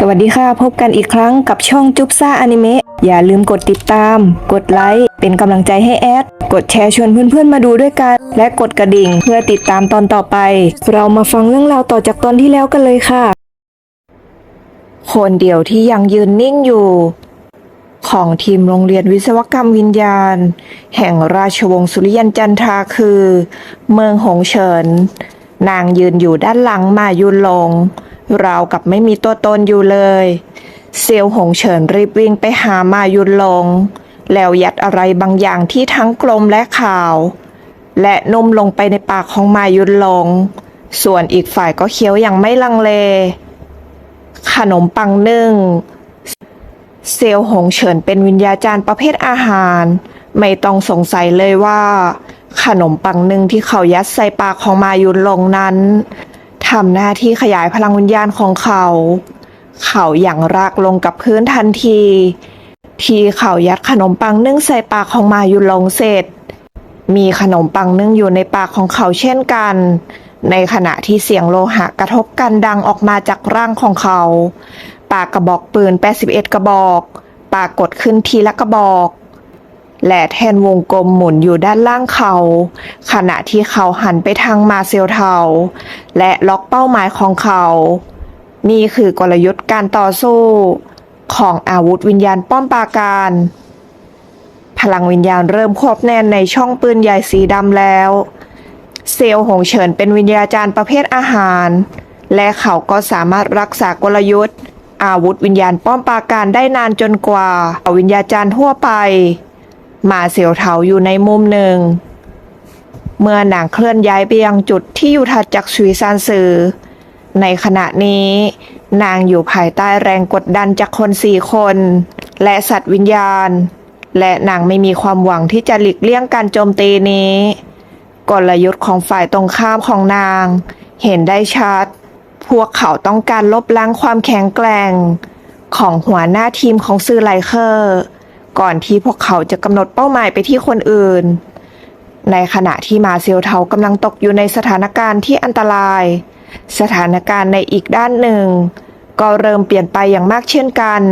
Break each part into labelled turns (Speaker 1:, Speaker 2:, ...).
Speaker 1: สวัสดีค่ะ พบกันอีกครั้งกับช่องจุ๊บซ่าอนิเมะอย่าลืมกดติดตาม กดไลค์ เป็นกำลังใจให้แอด กดแชร์ชวนเพื่อนๆมาดูด้วยกัน และกดกระดิ่งเพื่อติดตามตอนต่อไป เรามาฟังเรื่องราวต่อจากตอนที่แล้วกันเลยค่ะ คนเดียวที่ยังยืนนิ่งอยู่ ของทีมโรงเรียนวิศวกรรมวิญญาณ แห่งราชวงศ์สุริยันจันทราคือ เมืองหงเฉิน นางยืนอยู่ด้านหลังมายุนลง ราวกับไม่มีตัวตนอยู่เลย เซียวหงเฉินรีบวิ่งไปหามายุนลง แล้วยัดอะไรบางอย่างที่ทั้งกลมและขาว และนุ่มลงไปในปากของมายุนลง ส่วนอีกฝ่ายก็เคี้ยวอย่างไม่ลังเล ขนมปังนึ่ง เซลล์หงเฉินเป็นวิญญาจารย์ประเภทอาหาร ไม่ต้องสงสัยเลยว่า ขนมปังนึ่งที่เขายัดใส่ปากของมายุนลงนั้น ทำหน้าที่ขยายพลังวิญญาณของเขา เขาอย่างรากลงกับพื้นทันที ที่เขายัดขนมปังนึ่งใส่ปากของมายุนลงเสร็จ มีขนมปังนึ่งอยู่ในปากของเขาเช่นกัน ในขณะที่เสียงโลหะกระทบกันดังออกมาจากร่างของเขา ปากกระบอกปืน 81 กระบอก ปากกดขึ้นทีละกระบอก และแทนวงกลมหมุนอยู่ด้านล่างเขา ขณะที่เขาหันไปทางมาเซลเทา และล็อกเป้าหมายของเขา นี่คือกลยุทธ์การต่อสู้ ของอาวุธวิญญาณป้อมปราการ พลังวิญญาณเริ่มควบแน่นในช่องปืนใหญ่สีดำแล้ว เซลล์หงเฉินเป็นวิญญาจารย์ประเภทอาหาร และเขาก็สามารถรักษากลยุทธ์ อาวุธวิญญาณป้อมปราการได้นานจนกว่าวิญญาจารย์ทั่วไป มาเสียวเถาอยู่ในมุมหนึ่ง เมื่อนางเคลื่อนย้ายไปยังจุดที่อยู่ถัดจากชุยซานซือ ในขณะนี้ นางอยู่ภายใต้แรงกดดันจากคนสี่คน และสัตว์วิญญาณ และนางไม่มีความหวังที่จะหลีกเลี่ยงการโจมตีนี้ กลยุทธ์ของฝ่ายตรงข้ามของนาง เห็นได้ชัด พวกเขาต้องการลบล้างความแข็งแกร่ง ของหัวหน้าทีมของซื่อไลเคอร์ ก่อนที่พวกเขาจะกำหนดเป้าหมายไปที่คนอื่น ในขณะที่มาเซียวเทากำลังตกอยู่ในสถานการณ์ที่อันตราย สถานการณ์ในอีกด้านหนึ่ง ก็เริ่มเปลี่ยนไปอย่างมากเช่นกัน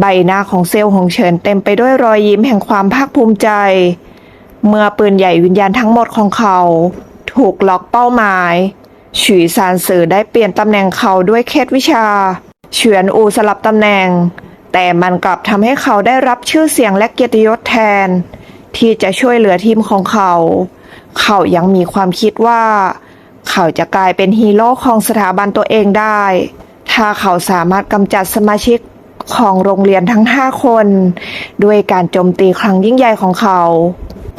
Speaker 1: ใบหน้าของเซลล์หงเฉินเต็มไปด้วยรอยยิ้มแห่งความภาคภูมิใจ เมื่อปืนใหญ่วิญญาณทั้งหมดของเขา ถูกล็อกเป้าหมายฉุยซานสือได้เปลี่ยนตำแหน่งเขาด้วยเคล็ดวิชา เฉือนอูสลับตำแหน่ง แต่มันกลับทำให้เขาได้รับชื่อเสียงและเกียรติยศแทน ที่จะช่วยเหลือทีมของเขา เขายังมีความคิดว่า เขาจะกลายเป็นฮีโร่ของสถาบันตัวเองได้ ถ้าเขาสามารถกำจัดสมาชิกของโรงเรียนทั้งห้าคน ด้วยการโจมตีครั้งยิ่งใหญ่ของเขา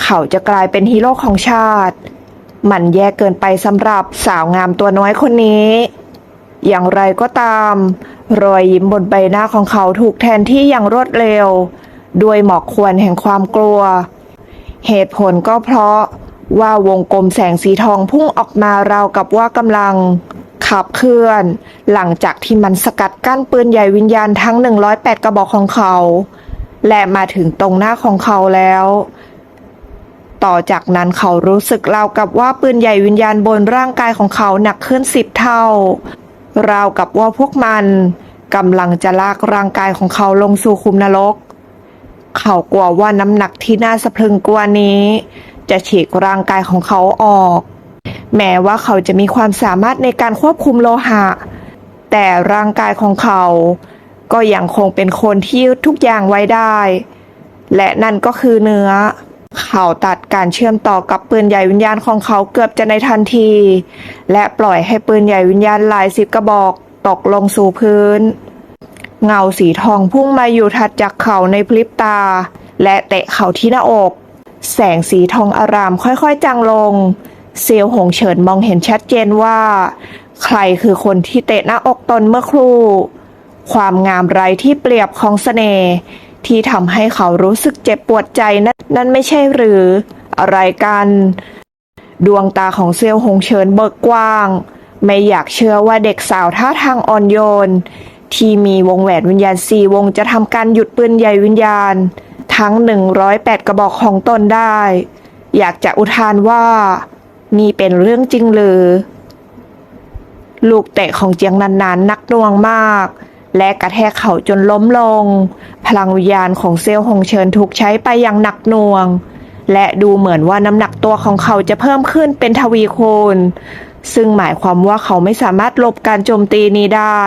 Speaker 1: เขาจะกลายเป็นฮีโร่ของชาติ มันแย่เกินไปสำหรับสาวงามตัวน้อยคนนี้ อย่างไรก็ตาม รอยยิ้มบนใบหน้าของเขาถูกแทนที่อย่างรวดเร็ว ด้วยหมอกควันแห่งความกลัว เหตุผลก็เพราะว่าวงกลมแสงสีทองพุ่งออกมาราวกับว่ากำลังขับเคลื่อน หลังจากที่มันสกัดกั้นปืนใหญ่วิญญาณทั้ง 108 กระบอกของเขา และมาถึงตรงหน้าของเขาแล้ว ต่อจากนั้นเขารู้สึกราวกับว่าปืนใหญ่วิญญาณบนร่างกายของเขาหนักขึ้นสิบเท่า ราวกับว่าพวกมันกำลังจะลากร่างกายของเขาลงสู่คุมนรก เขากลัวว่าน้ำหนักที่น่าสะพรึงกว่านี้ จะฉีกร่างกายของเขาออก แม้ว่าเขาจะมีความสามารถในการควบคุมโลหะ แต่ร่างกายของเขา ก็ยังคงเป็นคนที่ทุกอย่างไว้ได้ และนั่นก็คือเนื้อ เขาตัดการเชื่อมต่อกับปืนใหญ่วิญญาณของเขาเกือบจะในทันที และปล่อยให้ปืนใหญ่วิญญาณหลายสิบกระบอกตกลงสู่พื้น เงาสีทองพุ่งมาอยู่ถัดจากเขาในพริบตา และเตะเขาที่หน้าอก แสงสีทองอารามค่อยๆจางลง เซียวหงเฉินมองเห็นชัดเจนว่า ใครคือคนที่เตะหน้าอกตนเมื่อครู่ ความงามไร้ที่เปรียบของเสน่ห์ ที่ทำให้เขารู้สึกเจ็บปวดใจนั้นนั่นไม่ใช่หรือ อะไรกัน ดวงตาของเซียวหงเฉินเบิกกว้าง ไม่อยากเชื่อว่าเด็กสาวท่าทางอ่อนโยน ที่มีวงแหวนวิญญาณสี่วงจะทำการหยุดปืนใหญ่วิญญาณ ทั้ง 108 กระบอกของตนได้ อยากจะอุทานว่า นี่เป็นเรื่องจริงหรือ ลูกเตะของเจียงนันนานนักหน่วงมาก และกระแทกเขาจนล้มลง พลังวิญญาณของเซลล์หงเฉินถูกใช้ไปอย่างหนักหน่วง และดูเหมือนว่าน้ำหนักตัวของเขาจะเพิ่มขึ้นเป็นทวีคูณ ซึ่งหมายความว่าเขาไม่สามารถหลบการโจมตีนี้ได้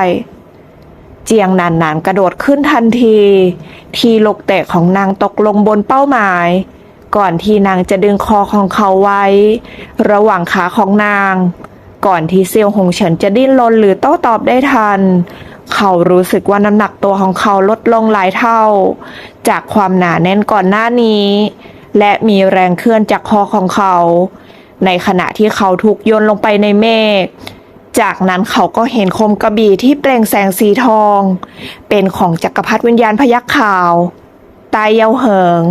Speaker 1: เจียงนานนานกระโดดขึ้นทันที ทีลกแตะของนางตกลงบนเป้าหมาย ก่อนที่นางจะดึงคอของเขาไว้ ระหว่างขาของนาง ก่อนที่เซียวหงเฉินจะดิ้นรนหรือโต้ตอบได้ทัน เขารู้สึกว่าน้ำหนักตัวของเขาลดลงหลายเท่า จากความหนาแน่นก่อนหน้านี้ และมีแรงเคลื่อนจากคอของเขา ในขณะที่เขาถูกโยนลงไปในเมฆจากนั้นเขาก็เห็นคมกระบี่ที่เปล่งแสงสีทอง เป็นของจักรพรรดิวิญญาณพยักขาวตายเยาเหิง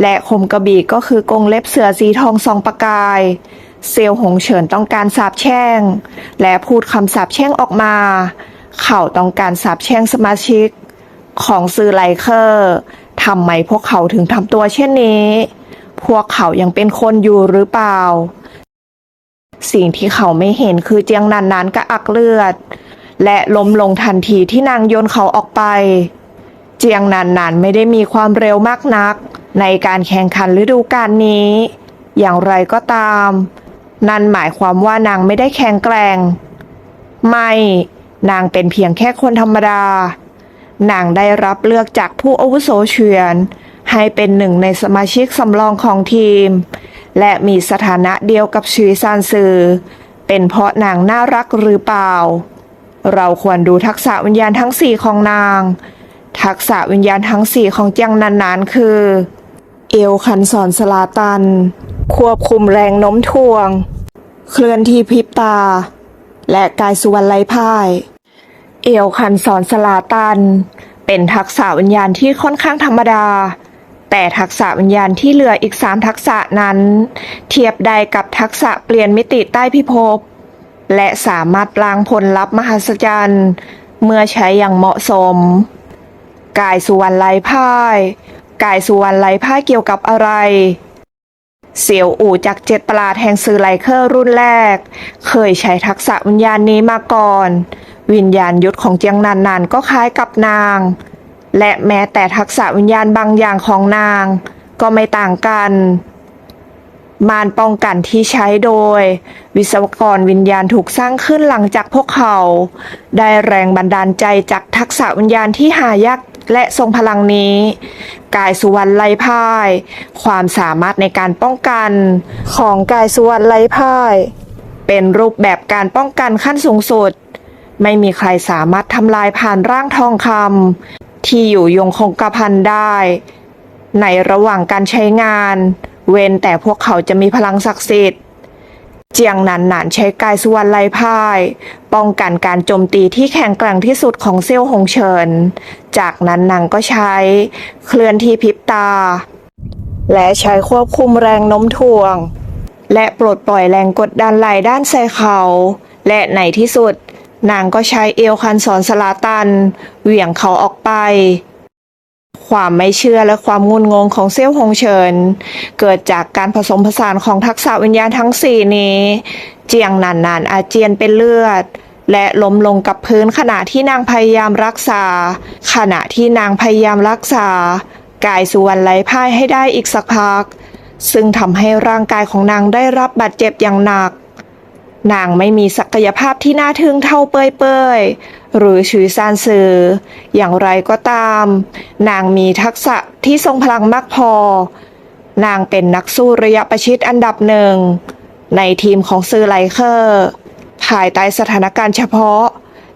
Speaker 1: และคมกระบี่ก็คือกงเล็บเสือสีทองสองประกาย เซียวหงเฉินต้องการสาบแช่ง และพูดคำสาบแช่งออกมา เขาต้องการสาบแช่งสมาชิก ของสื่อไลเคอร์ทำไมพวกเขาถึงทำตัวเช่นนี้ พวกเขายังเป็นคนอยู่หรือเปล่า สิ่งที่เขาไม่เห็นคือเจียงนันนานกระอักเลือด และล้มลงทันทีที่นางโยนเขาออกไป เจียงนันนานไม่ได้มีความเร็วมากนัก ในการแข่งขันฤดูกาลนี้ อย่างไรก็ตาม นั่นหมายความว่านางไม่ได้แข็งแกร่ง ไม่ นางเป็นเพียงแค่คนธรรมดา นางได้รับเลือกจากผู้อาวุโสเฉียน ให้เป็นหนึ่งในสมาชิกสำรองของทีม และมีสถานะเดียวกับชีซานซือ เป็นเพราะนางน่ารักหรือเปล่า เราควรดูทักษะวิญญาณทั้งสี่ของนาง ทักษะวิญญาณทั้งสี่ของเจียงนันนานคือ เอวคันสอนสลาตัน ควบคุมแรงโน้มถ่วง เคลื่อนที่พริบตาและกายสุวรรณไลพ่าย เอวคันสอนสลาตัน เป็นทักษะวิญญาณที่ค่อนข้างธรรมดา แต่ทักษะวิญญาณที่เหลืออีกสามทักษะนั้น เทียบได้กับทักษะเปลี่ยนมิติใต้พิภพ และสามารถล้างผลลัพธ์มหัศจรรย์ เมื่อใช้อย่างเหมาะสม กายสุวรรณไลพ่ายกายสุวรรณไลพ่ายเกี่ยวกับอะไรเสี่ยวอู่จากเจ็ดประหลาดแห่งสื่อไลเคอร์รุ่นแรก เคยใช้ทักษะวิญญาณนี้มาก่อน วิญญาณยุทธของเจียงนานนานก็คล้ายกับนาง และแม้แต่ทักษะวิญญาณบางอย่างของนาง ก็ไม่ต่างกัน มารป้องกันที่ใช้โดย วิศวกรวิญญาณถูกสร้างขึ้นหลังจากพวกเขา ได้แรงบันดาลใจจากทักษะวิญญาณที่หายากและทรงพลังนี้ กายสุวรรณไลพ่าย ความสามารถในการป้องกันของกายสุวรรณไลพ่าย เป็นรูปแบบการป้องกันขั้นสูงสุด ไม่มีใครสามารถทำลายผ่านร่างทองคำที่อยู่ยงคงกระพันได้ ในระหว่างการใช้งาน เว้นแต่พวกเขาจะมีพลังศักดิ์สิทธิ์ เจียงหนานหนานใช้กายสุวรรณไลพ่าย ป้องกันการโจมตีที่แข็งแกร่งที่สุดของเซี่ยวหงเฉิน จากนั้นนางก็ใช้ เคลื่อนที่พริบตา และใช้ควบคุมแรงโน้มถ่วง และปลดปล่อยแรงกดดันไหลด้านใส่เขา และในที่สุด นางก็ใช้เอวคันสอนสลาตัน เหวี่ยงเขาออกไป ความไม่เชื่อและความงุนงงของเซี่ยวหงเฉิน เกิดจากการผสมผสานของทักษะวิญญาณทั้งสี่นี้ เจียงนานนานๆอาเจียนเป็นเลือด และล้มลงกับพื้นขณะที่นางพยายามรักษา ขณะที่นางพยายามรักษากายสุวรรณไหลพ่ายให้ได้อีกสักพัก ซึ่งทำให้ร่างกายของนางได้รับบาดเจ็บอย่างหนัก นางไม่มีศักยภาพที่น่าทึ่งเท่าเปยเปยๆหรือชุยซานซือ อย่างไรก็ตาม นางมีทักษะที่ทรงพลังมากพอ นางเป็นนักสู้ระยะประชิดอันดับหนึ่ง ในทีมของซือไลเคอร์ ภายใต้สถานการณ์เฉพาะ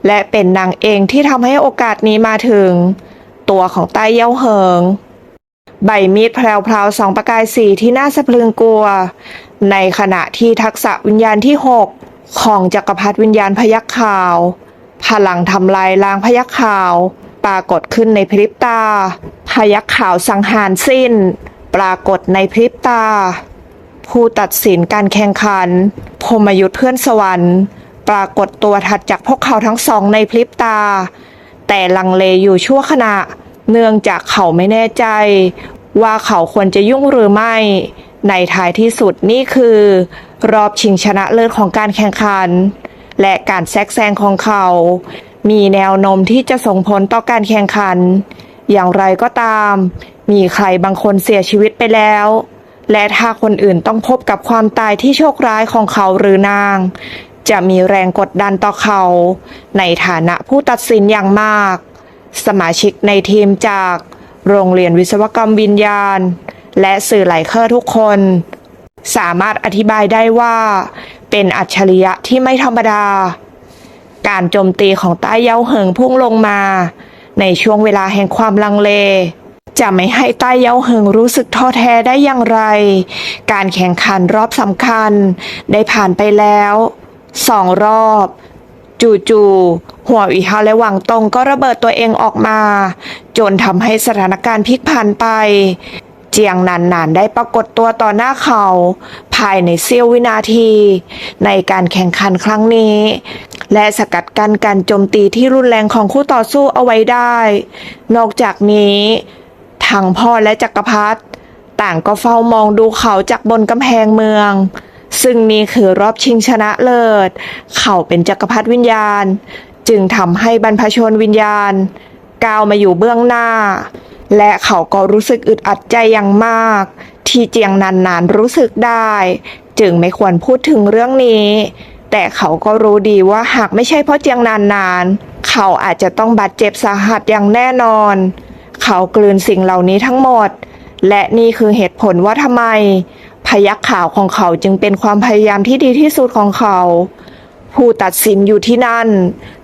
Speaker 1: และเป็นนางเองที่ทำให้โอกาสนี้มาถึง ตัวของใต้เย้าเหิง ใบมีดแพรวๆสองประกายสีที่น่าสะพรึงกลัว ในขณะที่ทักษะวิญญาณที่ 6 ของจักรพรรดิวิญญาณพยักขาว พลังทำลายล้างพยักขาว ปรากฏขึ้นในพริบตา พยักขาวสังหารสิ้น ปรากฏในพริบตา ผู้ตัดสินการแข่งขันพมยุทธเพื่อนสวรรค์ ปรากฏตัวถัดจากพวกเขาทั้งสองในพริบตา แต่ลังเลอยู่ชั่วขณะ เนื่องจากเขาไม่แน่ใจ ว่าเขาควรจะยุ่งหรือไม่ ในท้ายที่สุดนี่คือ รอบชิงชนะเลิศของการแข่งขัน และการแซกแซงของเขา มีแนวโน้มที่จะส่งผลต่อการแข่งขัน อย่างไรก็ตาม มีใครบางคนเสียชีวิตไปแล้ว และถ้าคนอื่นต้องพบกับความตายที่โชคร้ายของเขาหรือนาง จะมีแรงกดดันต่อเขา ในฐานะผู้ตัดสินอย่างมาก สมาชิกในทีมจาก โรงเรียนวิศวกรรมวิญญาณ และสื่อไหลเคอร์ทุกคน สามารถอธิบายได้ว่า เป็นอัจฉริยะที่ไม่ธรรมดา การโจมตีของใต้เย้าเหิงพุ่งลงมา ในช่วงเวลาแห่งความลังเล จะไม่ให้ใต้เย้าเหิงรู้สึกท้อแท้ได้อย่างไร การแข่งขันรอบสำคัญ ได้ผ่านไปแล้วสองรอบจู่ๆหัวอีฮาและหวังตงก็ระเบิดตัวเองออกมา จนทำให้สถานการณ์พลิกผันไป เจียงนันนานได้ปรากฏตัวต่อหน้าเขา ภายในเสี้ยววินาที ในการแข่งขันครั้งนี้ และสกัดกั้นการโจมตีที่รุนแรงของคู่ต่อสู้เอาไว้ได้ นอกจากนี้ทั้งพ่อและจักรพรรดิต่างก็เฝ้ามองดูเขาจากบนกำแพงเมือง ซึ่งนี่คือรอบชิงชนะเลิศ เขาเป็นจักรพรรดิวิญญาณ จึงทำให้บรรพชนวิญญาณก้าวมาอยู่เบื้องหน้า และเขาก็รู้สึกอึดอัดใจอย่างมาก ที่เจียงนานนานๆรู้สึกได้ จึงไม่ควรพูดถึงเรื่องนี้ แต่เขาก็รู้ดีว่าหากไม่ใช่เพราะเจียงนานนานๆ เขาอาจจะต้องบาดเจ็บสาหัสอย่างแน่นอน เขากลืนสิ่งเหล่านี้ทั้งหมด และนี่คือเหตุผลว่าทำไม พยักข่าวของเขาจึงเป็นความพยายามที่ดีที่สุดของเขา ผู้ตัดสินอยู่ที่นั่น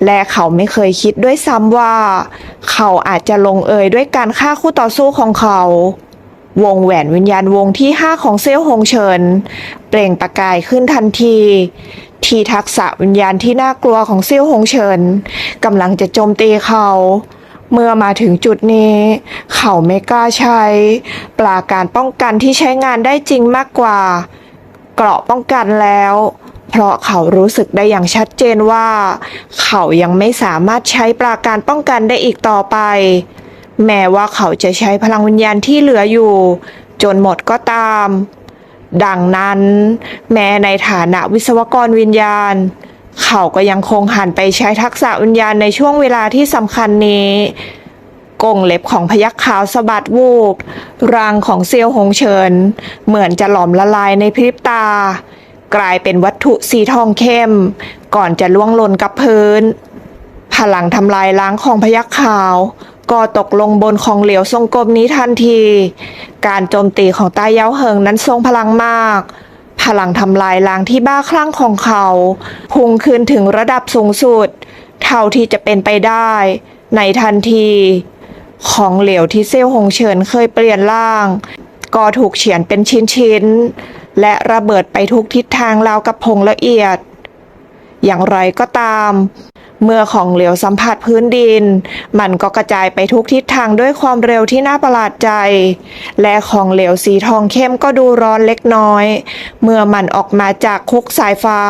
Speaker 1: และเขาไม่เคยคิดด้วยซ้ำว่า เขาอาจจะลงเอยด้วยการฆ่าคู่ต่อสู้ของเขา วงแหวนวิญญาณวงที่5ของเซลล์หงเฉิน เปล่งประกายขึ้นทันที ที่ทักษะวิญญาณที่น่ากลัวของเซลล์หงเฉินกำลังจะโจมตีเขาเมื่อมาถึงจุดนี้ เขาไม่กล้าใช้ปราการป้องกันที่ใช้งานได้จริงมากกว่า เกราะป้องกันแล้ว เพราะเขารู้สึกได้อย่างชัดเจนว่า เขายังไม่สามารถใช้ปราการป้องกันได้อีกต่อไป แม้ว่าเขาจะใช้พลังวิญญาณที่เหลืออยู่ จนหมดก็ตาม ดังนั้น แม้ในฐานะวิศวกรวิญญาณ เขาก็ยังคงหันไปใช้ทักษะวิญญาณในช่วงเวลาที่สำคัญนี้กงเล็บของพยักขาวสะบัดวูบร่างของเซียวหงเฉิน เหมือนจะหลอมละลายในพริบตา กลายเป็นวัตถุสีทองเข้ม ก่อนจะล่วงหล่นกับพื้น พลังทำลายล้างของพยักขาว ก็ตกลงบนของเหลวทรงกลมนี้ทันที การโจมตีของตาเย้าเหิงนั้นทรงพลังมาก พลังทำลายล้างที่บ้าคลั่งของเขา พุ่งขึ้นถึงระดับสูงสุด เท่าที่จะเป็นไปได้ ในทันที ของเหลวที่เซลล์หงเฉินเคยเปลี่ยนร่าง ก็ถูกเฉียนเป็นชิ้นๆ และระเบิดไปทุกทิศทางราวกับผงละเอียด อย่างไรก็ตาม เมื่อของเหลวสัมผัสพื้นดิน มันก็กระจายไปทุกทิศทางด้วยความเร็วที่น่าประหลาดใจ และของเหลวสีทองเข้มก็ดูร้อนเล็กน้อย เมื่อมันออกมาจากคุกสายฟ้า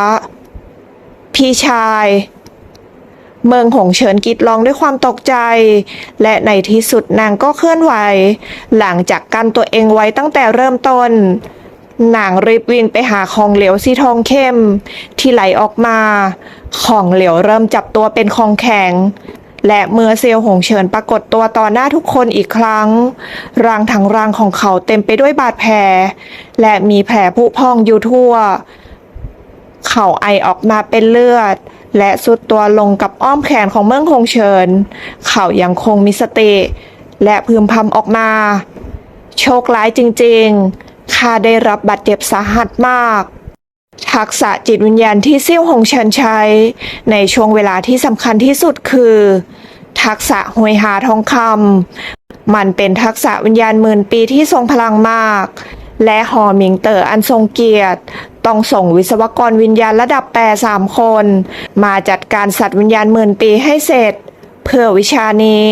Speaker 1: พี่ชายเมืองหงเฉินกรีดร้องด้วยความตกใจ และในที่สุดนางก็เคลื่อนไหว หลังจากกันตัวเองไว้ตั้งแต่เริ่มต้น นางรีบวิ่งไปหาของเหลวสีทองเข้ม ที่ไหลออกมา ของเหลวเริ่มจับตัวเป็นของแข็ง และเมื่อเซลล์หงเฉินปรากฏตัวต่อหน้าทุกคนอีกครั้ง ร่างทั้งร่างของเขาเต็มไปด้วยบาดแผล และมีแผลผุพองอยู่ทั่ว เขาไอออกมาเป็นเลือด และสุดตัวลงกับอ้อมแขนของเมืองคงเฉิน เขายังคงมีสติ และพึมพำออกมา โชคร้ายจริง ๆ ข้าได้รับบาดเจ็บสาหัสมาก ทักษะจิตวิญญาณที่เซี่ยวหงเฉินใช้ ในช่วงเวลาที่สำคัญที่สุดคือ ทักษะหวยหาทองคำมันเป็นทักษะวิญญาณหมื่นปีที่ทรงพลังมาก และหอหมิงเต๋ออันทรงเกียรติ ต้องส่งวิศวกรวิญญาณระดับแปรสามคน มาจัดการสัตว์วิญญาณหมื่นปีให้เสร็จ เพื่อวิชานี้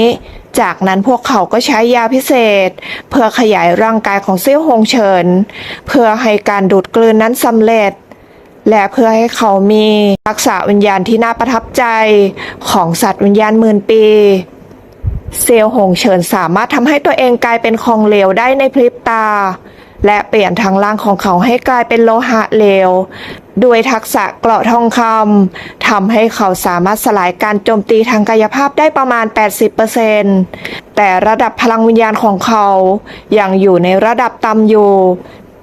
Speaker 1: จากนั้นพวกเขาก็ใช้ยาพิเศษ เพื่อขยายร่างกายของเซี่ยวหงเฉิน เพื่อให้การดูดกลืนนั้นสำเร็จ และเพื่อให้เขามีทักษะวิญญาณที่น่าประทับใจของสัตว์วิญญาณหมื่นปีเซลล์หงเฉินสามารถทำให้ตัวเองกลายเป็นของเหลวได้ในพริบตา และเปลี่ยนทางล่างของเขาให้กลายเป็นโลหะเหลวด้วยทักษะเกราะทองคำทำให้เขาสามารถสลายการโจมตีทางกายภาพได้ประมาณ 80%แต่ระดับพลังวิญญาณของเขายังอยู่ในระดับต่ำอยู่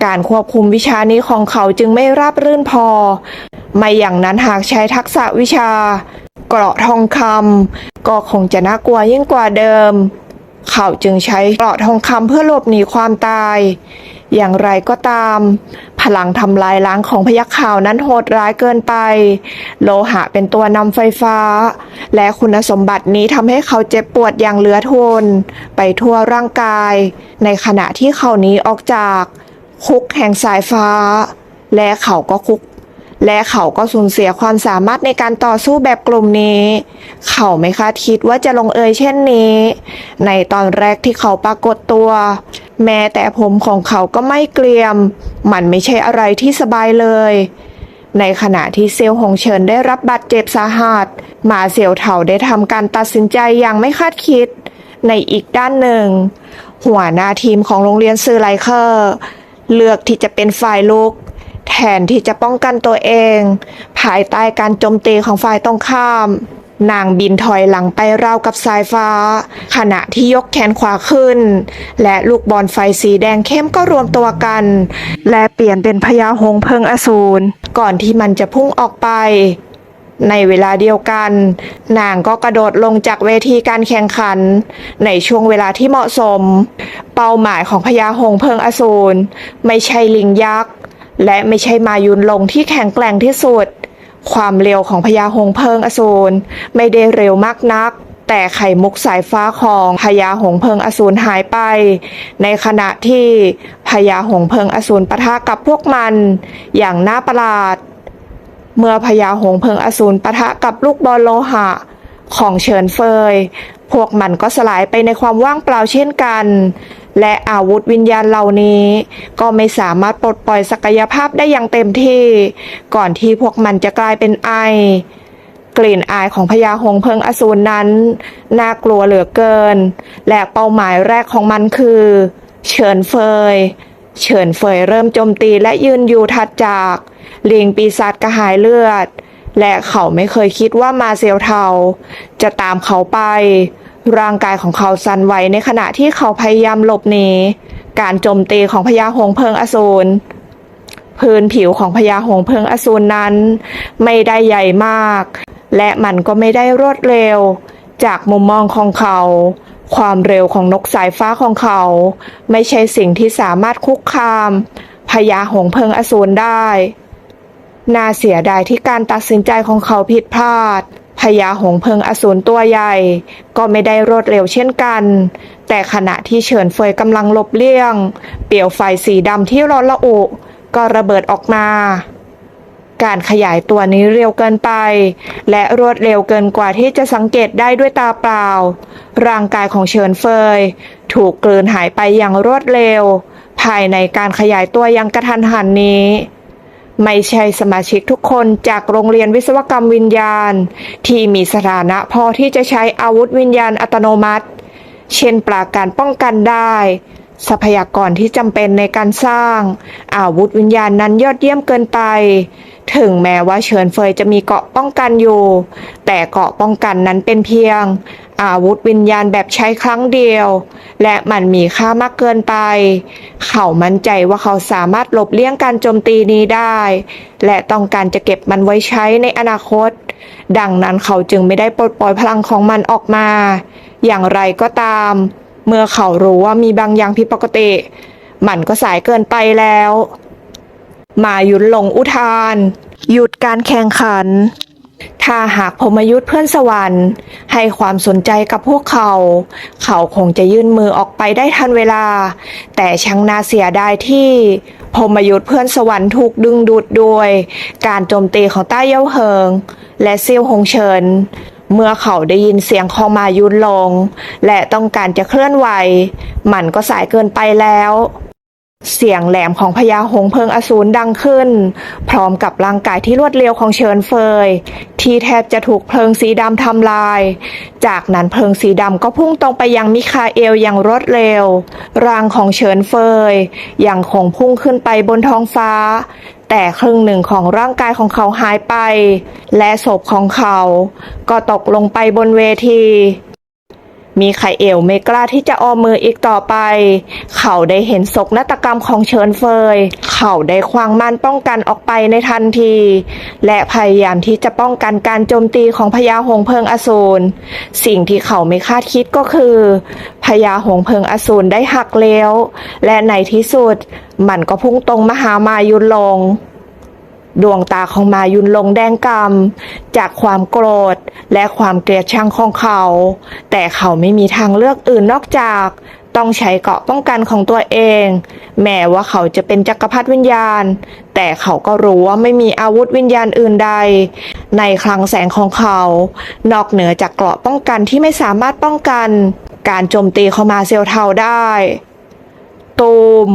Speaker 1: การควบคุมวิชานี้ของเขาจึงไม่ราบรื่นพอ ไม่อย่างนั้นหากใช้ทักษะวิชา เกราะทองคำก็คงจะน่ากลัวยิ่งกว่าเดิม เขาจึงใช้เกราะทองคำเพื่อหลบหนีความตาย อย่างไรก็ตาม พลังทำลายล้างของพยัคฆ์ขาวนั้นโหดร้ายเกินไป โลหะเป็นตัวนำไฟฟ้า และคุณสมบัตินี้ทำให้เขาเจ็บปวดอย่างเหลือทน ไปทั่วร่างกาย ในขณะที่เขานี้ออกจากคุกแห่งสายฟ้า และเขาก็คุก และเขาก็สูญเสียความสามารถในการต่อสู้แบบกลุ่มนี้ เขาไม่คาดคิดว่าจะลงเอยเช่นนี้ ในตอนแรกที่เขาปรากฏตัว แม้แต่ผมของเขาก็ไม่เกรียม มันไม่ใช่อะไรที่สบายเลย ในขณะที่เซียวหงเฉินได้รับบาดเจ็บสาหัสหมาเสี่ยวเถาได้ทำการตัดสินใจอย่างไม่คาดคิด ในอีกด้านหนึ่ง หัวหน้าทีมของโรงเรียนซือไลเคอร์ เลือกที่จะเป็นฝ่ายลุก แทนที่จะป้องกันตัวเอง ภายใต้การโจมตีของฝ่ายตรงข้าม นางบินถอยหลังไปราวกับสายฟ้า ขณะที่ยกแขนขวาขึ้น และลูกบอลไฟสีแดงเข้มก็รวมตัวกัน และเปลี่ยนเป็นพญาหงเพิงอสูรก่อนที่มันจะพุ่งออกไป ในเวลาเดียวกัน นางก็กระโดดลงจากเวทีการแข่งขัน ในช่วงเวลาที่เหมาะสม เป้าหมายของพญาหงเพิงอสูรไม่ใช่ลิงยักษ์และไม่ใช่มายุนลงที่แข็งแกร่งที่สุด ความเร็วของพญาหงเพิงอสูรไม่ได้เร็วมากนัก แต่ไข่มุกสายฟ้าของพญาหงเพิงอสูรหายไป ในขณะที่พญาหงเพิงอสูรปะทะกับพวกมัน อย่างน่าประหลาด เมื่อพญาหงเพิงอสูรปะทะกับลูกบอลโลหะของเฉินเฟย พวกมันก็สลายไปในความว่างเปล่าเช่นกัน และอาวุธวิญญาณเหล่านี้ ก็ไม่สามารถปลดปล่อยศักยภาพได้อย่างเต็มที่ ก่อนที่พวกมันจะกลายเป็นไอ กลิ่นอายของพญาหงส์เพิงอสูรนั้น น่ากลัวเหลือเกิน และเป้าหมายแรกของมันคือ เฉินเฟย เฉินเฟยเริ่มโจมตีและยืนอยู่ถัดจากลิงปีศาจกระหายเลือด และเขาไม่เคยคิดว่ามาเซียวเทา จะตามเขาไป ร่างกายของเขาสั่นไหวในขณะที่เขาพยายามหลบหนีการโจมตีของพญาหงส์เพิงอสูรพื้นผิวของพญาหงส์เพิงอสูรนั้น ไม่ได้ใหญ่มาก และมันก็ไม่ได้รวดเร็ว จากมุมมองของเขา ความเร็วของนกสายฟ้าของเขา ไม่ใช่สิ่งที่สามารถคุกคามพญาหงส์เพิงอสูรได้ น่าเสียดายที่การตัดสินใจของเขาผิดพลาด พญาหงเพิงอสูรตัวใหญ่ ก็ไม่ได้รวดเร็วเช่นกัน แต่ขณะที่เฉินเฟยกำลังหลบเลี่ยง เปลวไฟสีดำที่ร้อนละอุ ก็ระเบิดออกมา การขยายตัวนี้เร็วเกินไป และรวดเร็วเกินกว่าที่จะสังเกตได้ด้วยตาเปล่า ร่างกายของเฉินเฟย ถูกกลืนหายไปอย่างรวดเร็ว ภายในการขยายตัวอยังกระทันหันนี้ ไม่ใช่สมาชิกทุกคนจากโรงเรียนวิศวกรรมวิญญาณ ที่มีสถานะพอที่จะใช้อาวุธวิญญาณอัตโนมัติ เช่นปราการป้องกันได้ ทรัพยากรที่จำเป็นในการสร้าง อาวุธวิญญาณนั้นยอดเยี่ยมเกินไป ถึงแม้ว่าเฉินเฟยจะมีเกาะป้องกันอยู่ แต่เกาะป้องกันนั้นเป็นเพียง อาวุธวิญญาณแบบใช้ครั้งเดียว และมันมีค่ามากเกินไป เขามั่นใจว่าเขาสามารถหลบเลี่ยงการโจมตีนี้ได้ และต้องการจะเก็บมันไว้ใช้ในอนาคต ดังนั้นเขาจึงไม่ได้ปลดปล่อยพลังของมันออกมา อย่างไรก็ตาม เมื่อเขารู้ว่ามีบางอย่างผิดปกติ มันก็สายเกินไปแล้ว มาหยุดลงอุทาน หยุดการแข่งขัน ถ้าหากพมยุทธเพื่อนสวรรค์ ให้ความสนใจกับพวกเขา เขาคงจะยื่นมือออกไปได้ทันเวลา แต่ช่างน่าเสียดายที่พมยุทธเพื่อนสวรรค์ถูกดึงดูดด้วยการโจมตีของต้าเย้าเหิง และเซียวหงเฉินเมื่อเขาได้ยินเสียงของมายุนลง และต้องการจะเคลื่อนไหว มันก็สายเกินไปแล้ว เสียงแหลมของพญาหงเพิงอสูรดังขึ้น พร้อมกับร่างกายที่รวดเร็วของเชิญเฟย ที่แทบจะถูกเพลิงสีดำทำลาย จากนั้นเพลิงสีดำก็พุ่งตรงไปยังมิคาเอลอย่างรวดเร็ว ร่างของเชิญเฟยยังคงพุ่งขึ้นไปบนท้องฟ้า แต่ครึ่งหนึ่งของร่างกายของเขาหายไป และศพของเขา ก็ตกลงไปบนเวที มีไคเอลไม่กล้าที่จะออมมืออีกต่อไป เขาได้เห็นศกนาฏกรรมของเชิญเฟย เขาได้ควางมันป้องกันออกไปในทันที และพยายามที่จะป้องกันการโจมตีของพญาหงเพิงอสูร สิ่งที่เขาไม่คาดคิดก็คือพญาหงเพิงอสูรได้หักเลี้ยว และในที่สุดมันก็พุ่งตรงมาหามายุนลง ดวงตาของมายุนลงแดงกำจากความโกรธและความเกลียดชังของเขา แต่เขาไม่มีทางเลือกอื่นนอกจากต้องใช้เกราะป้องกันของตัวเอง แม้ว่าเขาจะเป็นจักรพรรดิวิญญาณ แต่เขาก็รู้ว่าไม่มีอาวุธวิญญาณอื่นใด ในคลังแสงของเขา นอกเหนือจากเกราะป้องกันที่ไม่สามารถป้องกัน การโจมตีเข้ามาเซลเทาได้ตูม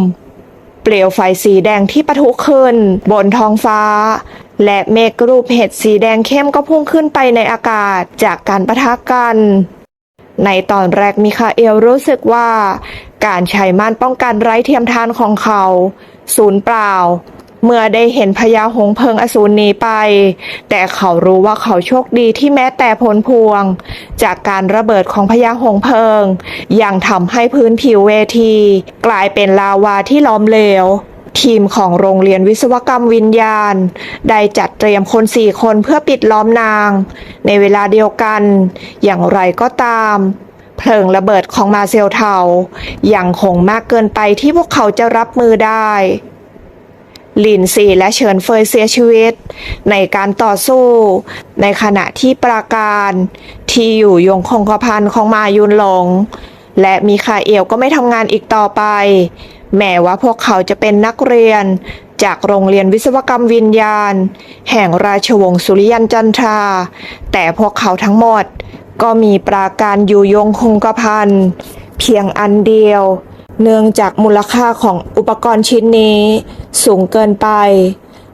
Speaker 1: เปลวไฟสีแดงที่ปะทุขึ้น บนท้องฟ้า และเมฆรูปเห็ดสีแดงเข้มก็พุ่งขึ้นไปในอากาศจากการปะทะกัน ในตอนแรกมิคาเอลรู้สึกว่า การใช้ม่านป้องกันไร้เทียมทานของเขาสูญเปล่า เมื่อได้เห็นพญาหงเพิงอสูรหนีไป แต่เขารู้ว่าเขาโชคดีที่แม้แต่ผลพวง จากการระเบิดของพญาหงเพิง ยังทำให้พื้นผิวเวที กลายเป็นลาวาที่ล้อมเหลวทีมของโรงเรียนวิศวกรรมวิญญาณ ได้จัดเตรียมคนสี่คนเพื่อปิดล้อมนาง ในเวลาเดียวกัน อย่างไรก็ตาม เพลิงระเบิดของมาเซลเทายังคงมากเกินไปที่พวกเขาจะรับมือได้ ลินซีและเฉินเฟยเสียชีวิต ในการต่อสู้ ในขณะที่ปราการ ที่อยู่ยงคงกระพันของมายุนหลง และมีคาเอลก็ไม่ทำงานอีกต่อไป แม้ว่าพวกเขาจะเป็นนักเรียน จากโรงเรียนวิศวกรรมวิญญาณ แห่งราชวงศ์สุริยันจันทรา แต่พวกเขาทั้งหมด ก็มีปราการอยู่ยงคงกระพันเพียงอันเดียว เนื่องจากมูลค่าของอุปกรณ์ชิ้นนี้ สูงเกินไป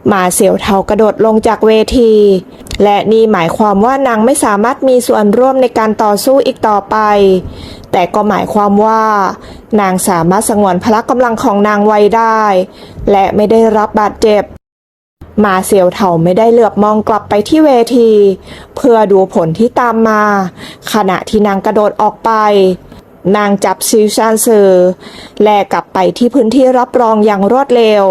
Speaker 1: หมาเสียวเทากระโดดลงจากเวที และนี่หมายความว่านางไม่สามารถมีส่วนร่วมในการต่อสู้อีกต่อไป แต่ก็หมายความว่า นางสามารถสงวนพละกำลังของนางไว้ได้ และไม่ได้รับบาดเจ็บหมาเสียวเถาไม่ได้เหลือบมองกลับไปที่เวที เพื่อดูผลที่ตามมา ขณะที่นางกระโดดออกไป นางจับซิวซานเซอร์แลกลับไปที่พื้นที่รับรองอย่างรวดเร็ว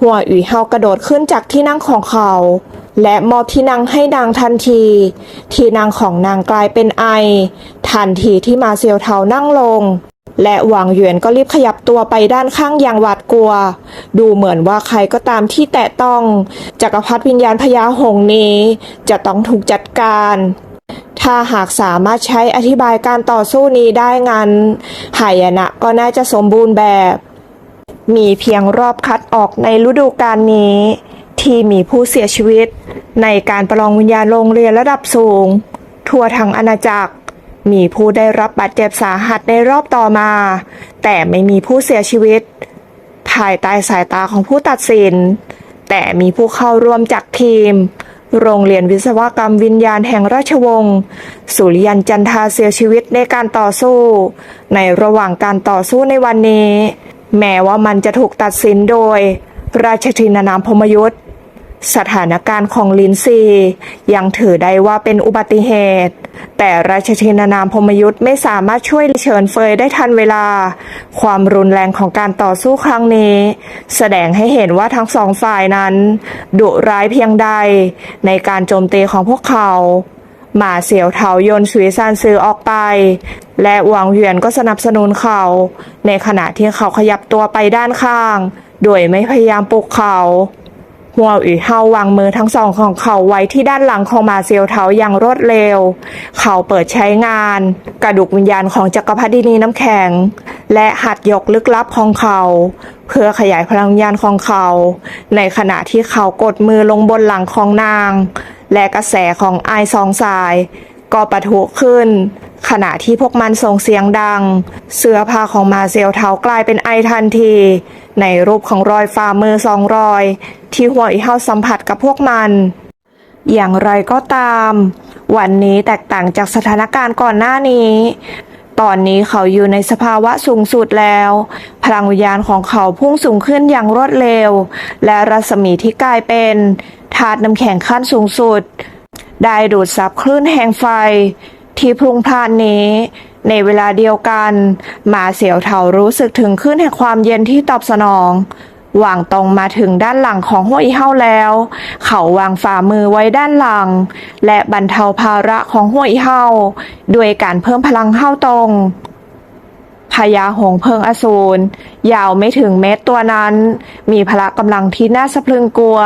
Speaker 1: หัวอุ๋ยเฮากระโดดขึ้นจากที่นั่งของเขา และมอบที่นั่งให้นางทันที ที่นั่งของนางกลายเป็นไอ ทันทีที่มาเซียวเทานั่งลง และหวางเหวียนก็รีบขยับตัวไปด้านข้างอย่างหวาดกลัว ดูเหมือนว่าใครก็ตามที่แตะต้องจักรพรรดิวิญญาณพญาหงนี้ จะต้องถูกจัดการ ถ้าหากสามารถใช้อธิบายการต่อสู้นี้ได้งั้นหายนะก็น่าจะสมบูรณ์แบบ มีเพียงรอบคัดออกในฤดูกาลนี้ ที่มีผู้เสียชีวิต ในการประลองวิญญาณโรงเรียนระดับสูง ทั่วทั้งอาณาจักร มีผู้ได้รับบาดเจ็บสาหัสในรอบต่อมา แต่ไม่มีผู้เสียชีวิต ภายใต้สายตาของผู้ตัดสิน แต่มีผู้เข้าร่วมจากทีม โรงเรียนวิศวกรรมวิญญาณแห่งราชวงศ์สุริยันจันทาเสียชีวิตในการต่อสู้ ในระหว่างการต่อสู้ในวันนี้ แม้ว่ามันจะถูกตัดสินโดย ราชทินานามพมยุทธ สถานการณ์ของลินซียังถือได้ว่าเป็นอุบัติเหตุ แต่ราชทินานามพมยุทธ์ไม่สามารถช่วยเฉินเฟยได้ทันเวลา ความรุนแรงของการต่อสู้ครั้งนี้ แสดงให้เห็นว่าทั้งสองฝ่ายนั้น ดุร้ายเพียงใด ในการโจมตีของพวกเขาหมาเสียวเถายนสุยซานซือออกไป และหวังเหวียนก็สนับสนุนเขา ในขณะที่เขาขยับตัวไปด้านข้าง โดยไม่พยายามปลุกเขา หัวอุ๋ยเฮาวางมือทั้งสองของเขาไว้ที่ด้านหลังของมาเซียวเทาอย่างรวดเร็ว เขาเปิดใช้งาน กระดูกวิญญาณของจักรพรรดินีน้ำแข็ง และหัดยกลึกลับของเขา เพื่อขยายพลังวิญญาณของเขา ในขณะที่เขากดมือลงบนหลังของนาง และกระแสของไอายสองสาย ก็ปะทุขึ้น ขณะที่พวกมันส่งเสียงดัง เสื้อผ้าของมาเซลเทากลายเป็นไอทันที ในรูปของรอยฝ่ามือสองรอย ที่หัวอีเฮาสัมผัสกับพวกมัน อย่างไรก็ตาม วันนี้แตกต่างจากสถานการณ์ก่อนหน้านี้ ตอนนี้เขาอยู่ในสภาวะสูงสุดแล้ว พลังวิญญาณของเขาพุ่งสูงขึ้นอย่างรวดเร็ว และรัศมีที่กลายเป็นธาตุน้ำแข็งขั้นสูงสุด ได้ดูดซับคลื่นแห่งไฟ ที่พลุงพล่านนี้ ในเวลาเดียวกันหมาเสียวเถารู้สึกถึงคลื่นแห่งความเย็นที่ตอบสนองวางตรงมาถึงด้านหลังของห้วยเฮาแล้ว เขาวางฝ่ามือไว้ด้านหลัง และบรรเทาภาระของห้วยเฮาด้วยการเพิ่มพลังเฮาตรงพญาหงเพิงอสูรยาวไม่ถึงเมตรตัวนั้น มีพละกำลังที่น่าสะพรึงกลัว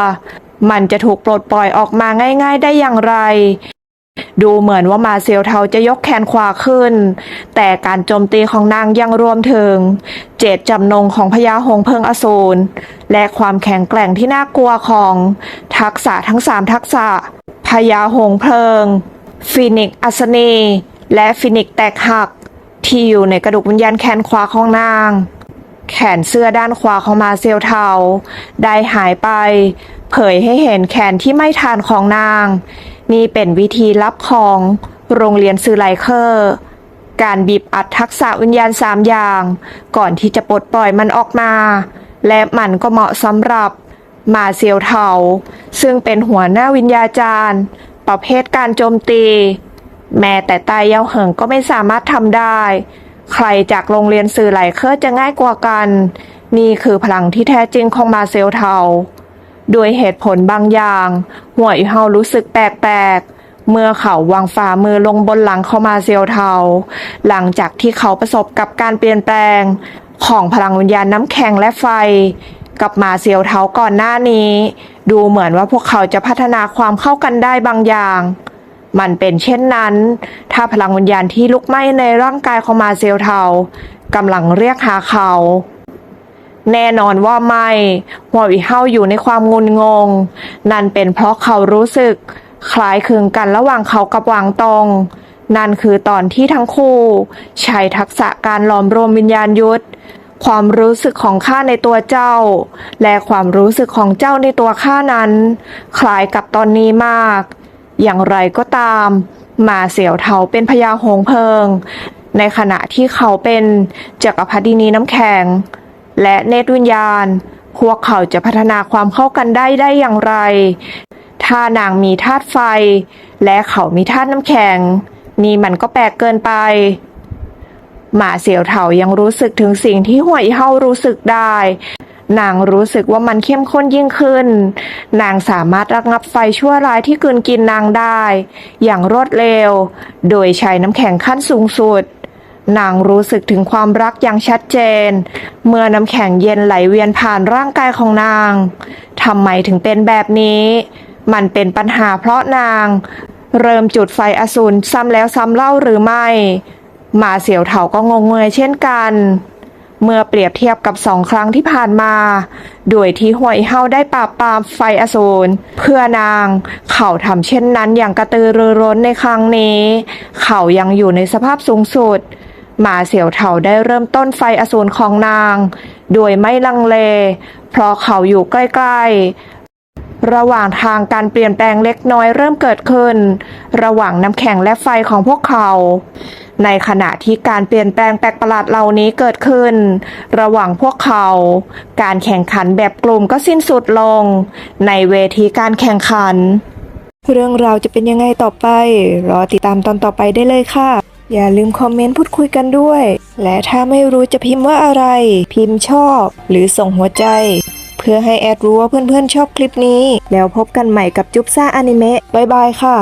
Speaker 1: มันจะถูกปลดปล่อยออกมาง่าย ๆ ได้อย่างไร ดูเหมือนว่ามาเซลเทาจะยกแขนขวาขึ้น แต่การโจมตีของนางยังรวมถึง เจตจำนงของพญาหงเพิงอสูรและความแข็งแกร่งที่น่ากลัวของ ทักษะทั้งสามทักษะพญาหงเพลิง ฟินิกอัศนีและฟินิกแตกหัก ที่อยู่ในกระดูกวิญญาณแขนขวาของนาง แขนเสื้อด้านขวาของมาเซลเทาได้หายไป เผยให้เห็นแขนที่ไม่ทานของนาง นี่เป็นวิธีลับของโรงเรียนซือไลเคอร์ การบีบอัดทักษะวิญญาณสามอย่าง ก่อนที่จะปลดปล่อยมันออกมา และมันก็เหมาะสำหรับมาเซียวเทาซึ่งเป็นหัวหน้าวิญญาจารย์ ประเภทการโจมตี แม้แต่ตายเยาเหิงก็ไม่สามารถทำได้ ใครจากโรงเรียนสื่อไหลเคอร์จะง่ายกว่ากัน นี่คือพลังที่แท้จริงของมาเซลเทา ด้วยเหตุผลบางอย่าง หัวอีเฮารู้สึกแปลกๆ เมื่อเขาวางฝ่ามือลงบนหลังเขามาเซลเทา หลังจากที่เขาประสบกับการเปลี่ยนแปลง ของพลังวิญญาณน้ำแข็งและไฟ กับมาเซียวเทาก่อนหน้านี้ ดูเหมือนว่าพวกเขาจะพัฒนาความเข้ากันได้บางอย่างมันเป็นเช่นนั้น ถ้าพลังวิญญาณที่ลุกไหม้ในร่างกายของมาเซลเทากำลังเรียกหาเขา แน่นอนว่าไม่หัวอีเฮาอยู่ในความงุนงง นั่นเป็นเพราะเขารู้สึก คล้ายคลึงกันระหว่างเขากับหวางตงนั่นคือตอนที่ทั้งคู่ ใช้ทักษะการหลอมรวมวิญญาณยุทธความรู้สึกของข้าในตัวเจ้า และความรู้สึกของเจ้าในตัวข้านั้น คล้ายกับตอนนี้มาก อย่างไรก็ตามหมาเสี่ยวเทาเป็นพญาหงเพลิง ในขณะที่เขาเป็นจักรพรรดินีน้ำแข็ง และเนตรวิญญาณ พวกเขาจะพัฒนาความเข้ากันได้ได้อย่างไร ถ้านางมีธาตุไฟ และเขามีธาตุน้ำแข็ง นี่มันก็แปลกเกินไป หมาเสี่ยวเถายังรู้สึกถึงสิ่งที่หวยเฮารู้สึกได้นางรู้สึกว่ามันเข้มข้นยิ่งขึ้น นางสามารถระงับไฟชั่วร้ายที่กลืนกินนางได้ อย่างรวดเร็ว โดยใช้น้ำแข็งขั้นสูงสุด นางรู้สึกถึงความรักอย่างชัดเจน เมื่อน้ำแข็งเย็นไหลเวียนผ่านร่างกายของนางทำไมถึงเป็นแบบนี้ มันเป็นปัญหาเพราะนาง เริ่มจุดไฟอสูรซ้ำแล้วซ้ำเล่าหรือไม่หมาเสี่ยวเถาก็งงเงยเช่นกัน เมื่อเปรียบเทียบกับสองครั้งที่ผ่านมาโดยที่หวยเฮาได้ปราบปรามไฟอสูรเพื่อนาง เขาทำเช่นนั้นอย่างกระตือรือร้นในครั้งนี้ เขายังอยู่ในสภาพสูงสุด มาเสี่ยวเถาได้เริ่มต้นไฟอสูรของนาง โดยไม่ลังเล เพราะเขาอยู่ใกล้ๆ ระหว่างทางการเปลี่ยนแปลงเล็กน้อยเริ่มเกิดขึ้น ระหว่างน้ำแข็งและไฟของพวกเขา ในขณะที่การเปลี่ยนแปลงแปลกประหลาดเหล่านี้เกิดขึ้น ระหว่างพวกเขา การแข่งขันแบบกลุ่มก็สิ้นสุดลง ในเวทีการแข่งขัน เรื่องราวจะเป็นยังไงต่อไป รอติดตามตอนต่อไปได้เลยค่ะ อย่าลืมคอมเมนต์พูดคุยกันด้วย และถ้าไม่รู้จะพิมพ์ว่าอะไร พิมพ์ชอบ หรือส่งหัวใจ เพื่อให้แอดรู้ว่าเพื่อนๆชอบคลิปนี้ แล้วพบกันใหม่กับจุ๊บซ่าอนิเมะบายบายค่ะ